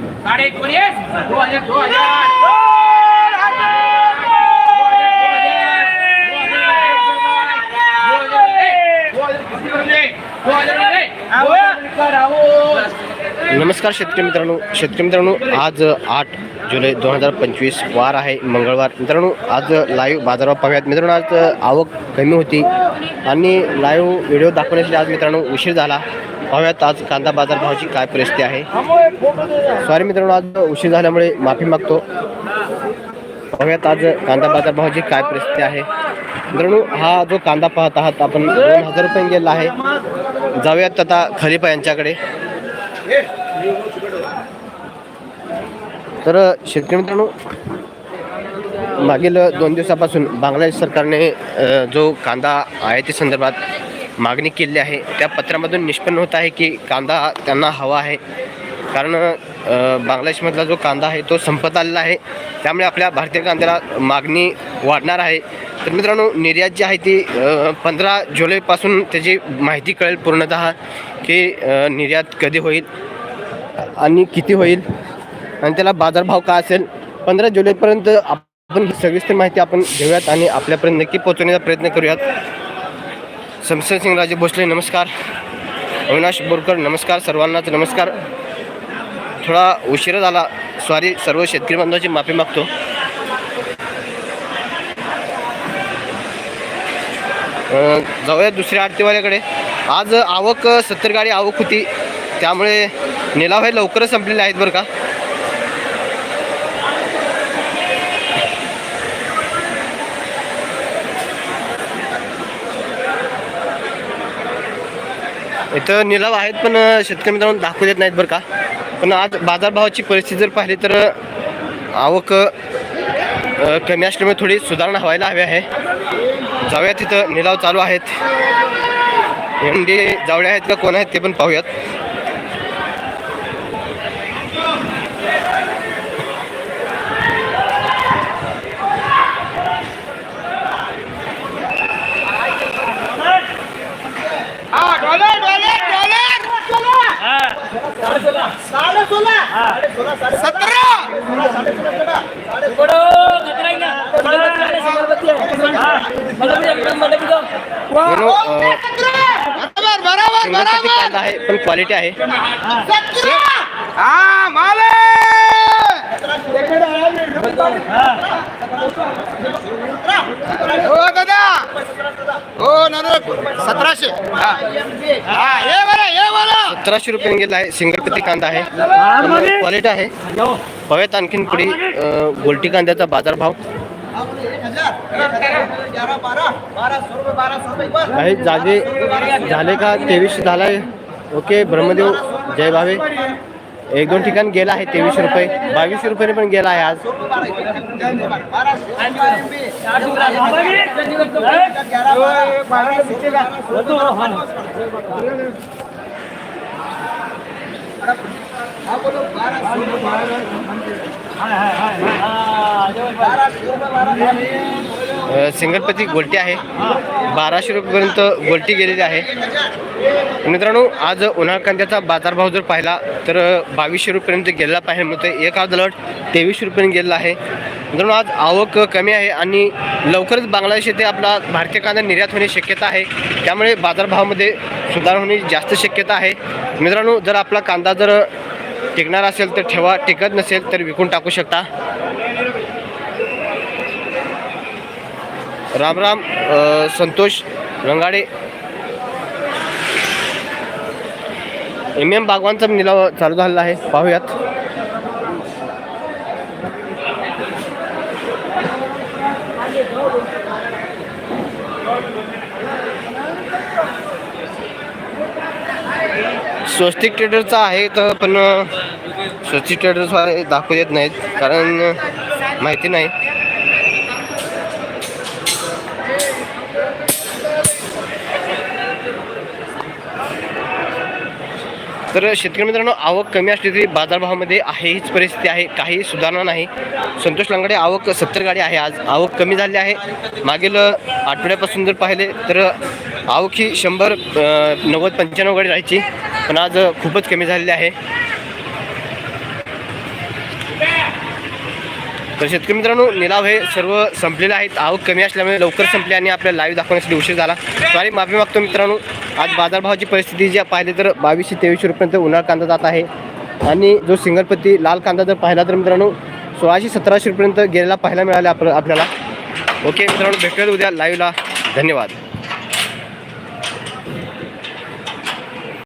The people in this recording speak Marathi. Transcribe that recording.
साडे एकोणीस. दो हजार दो हजार. नमस्कार शेतकरी मित्रांनो. शेतकरी मित्रांनो आज आठ जुलै दोन हजार पंचवीस वार आहे मंगळवार. मित्रांनो आज लाईव्ह बाजारभाव पाहूयात. मित्रांनो आज आवक कमी होती आणि लाईव्ह व्हिडिओ दाखवण्यासाठी आज मित्रांनो उशीर झाला. पाहूयात आज कांदा बाजारभावाची काय परिस्थिती आहे? सॉरी मित्रांनो आज उशीर झाल्यामुळे माफी मागतो. पाहूयात आज कांदा बाजारभावाची काय परिस्थिती आहे? मित्रांनो हा जो कांदा पाहत आहात आपण दोन हजार रुपये गेला आहे. जाऊयात आता खलिफा यांच्याकडे. तर शेतकरी मित्रांनो मागील दोन दिवसापासून बांगलादेश सरकारने जो कांदा आयाती संदर्भात मागणी केली आहे. त्या पत्रामधून निष्पन्न होत आहे की कांदा त्यांना हवा आहे. कारण बांगलादेशमधला जो कांदा आहे तो संपत आलेला आहे. त्यामुळे आपल्या भारतीय कांद्याला मागणी वाढणार आहे. तर मित्रांनो निर्यात जी आहे ती पंधरा जुलैपासून त्याची माहिती कळेल पूर्णतः की निर्यात कधी होईल आणि किती होईल. आणि त्याला बाजारभाव काय असेल? पंधरा जुलैपर्यंत आपण सविस्तर माहिती आपण घेऊयात आणि आपल्यापर्यंत नक्की पोहोचवण्याचा प्रयत्न करूयात. समसेन सिंग राजे भोसले नमस्कार. अविनाश बोरकर नमस्कार सर्वांनाच नमस्कार. थोडा उशीर झाला. सॉरी सर्व शेतकरी बांधवाची माफी मागतो. जाऊया दुसऱ्या आरतीवाल्याकडे. आज आवक सत्तर गाडी आवक होती. त्यामुळे निलाव हे लवकरच संपलेले आहेत बरं का? इथं निलाव आहेत पण शेतकरी मित्रांनो दाखवू देत नाहीत बरं का. पण आज बाजारभावाची परिस्थिती जर पाहिली तर आवक कमी असल्यामुळे थोडी सुधारणा व्हायला हवी आहे. जाऊयात तिथं निलाव चालू आहेत. एंडी जावळे आहेत का कोण आहेत ते पण पाहूयात. डॉलर सतरा कांदा आहे पण क्वालिटी आहे हा माले हो दादा. हो ना सतराशे. हा. हा, हे बरं. सतराशे रुपये गेला आहे. सिंगलपती कांदा आहे. क्वालिटी आहे. पाहूयात आणखीन पुढे गोलटी कांद्याचा बाजारभाव काही जागे झाले का? तेवीस झाला आहे ओके ब्रह्मदेव जय भावे. एक दोन ठिकाण गेला आहे तेवीसशे रुपये. बावीसशे रुपयाने पण गेला आहे आज. सिंगलपती गोलटी आहे. बाराशे रुपयेपर्यंत गोलटी गेलेली आहे. मित्रांनो आज उन्हाळ कांद्याचा बाजारभाव जर पाहिला तर बावीसशे रुपयेपर्यंत गेलेला पाहिजे. मग एक आज लट तेवीसशे रुपयेपर्यंत गेलेला आहे. मित्रांनो आज आवक कमी आहे आणि लवकरच बांगलादेश येथे आपला भारतीय कांदा निर्यात होण्याची शक्यता आहे. त्यामुळे बाजारभावामध्ये सुधार होण्याची जास्त शक्यता आहे. मित्रांनो जर आपला कांदा जर टिकणार असेल तर ठेवा. टिकत नसेल तर विकून टाकू शकता. राम राम संतोष रंगाडे. एम एम बागवानचा निलाव चालू झालेला आहे. पाहूयात. स्वस्तिक ट्रेडरचा आहे तर पण स्वस्तिक ट्रेडर्सवाले दाखवू देत नाहीत कारण माहिती नाही. तर शेतकरी मित्रांनो आवक कमी असली तरी बाजारभावामध्ये आहे हीच परिस्थिती आहे. काही सुधारणा नाही. संतोष लांगडे आवक सत्तर गाडी आहे आज. आवक कमी झाली आहे. मागील आठवड्यापासून जर पाहिले तर आवक ही शंभर नव्वद पंच्याण्णव गाडी राहायची. पण आज खूपच कमी झालेली आहे. तर शेतकरी मित्रांनो निलाव हे सर्व संपलेले आहेत. आवक कमी असल्यामुळे लवकर संपले आणि आपल्या लाईव्ह दाखवण्यासाठी उशीर झाला. सॉरी माफी मागतो मित्रांनो आज बाजारभावाची परिस्थिती जी पाहिली तर बावीसशे तेवीसशे रुपयांपर्यंत उन्हाळा कांदा जात आहे. आणि जो सिंगलपत्ती लाल कांदा जर पाहिला तर मित्रांनो सोळाशे सतराशे रुपयांपर्यंत गेलेला पाहायला मिळाला आपलं आपल्याला. ओके मित्रांनो भेटूया उद्या लाईव्हला धन्यवाद.